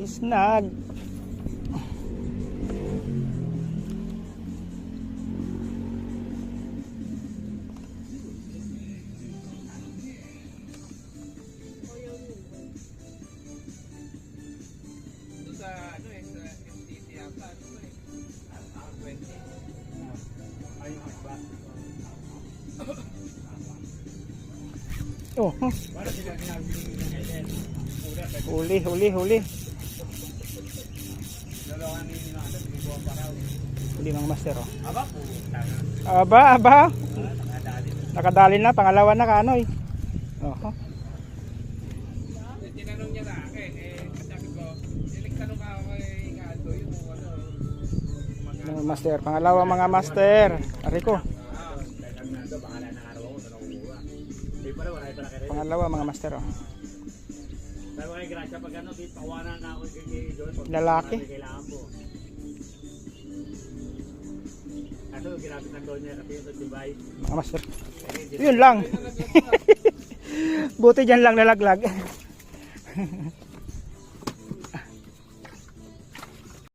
Isnag. Doon sa sa MTT yata. R20. Ayun ang ba? Oh, huh. Huli, huli, huli. Huli mga master oh. Aba. Aba, aba. Nakadali. Na, pangalawa na. Oh, huh. Eh, Tinanong niya na akin, eh, sabi ko, niligtanong ka ako kay Gado, yung ano, mga, Mga master, pangalawa mga master. Ari ko, ah. Hindi pangalawa mga master oh. Ko kay Gracia, pag ano, pawanan na ako kay Joy. pag Lalaki. Kailangan po. Kaso, ginamit ng doon niya kasi yung Dubai. Mga master. Yun lang. Buti dyan lang nalaglag.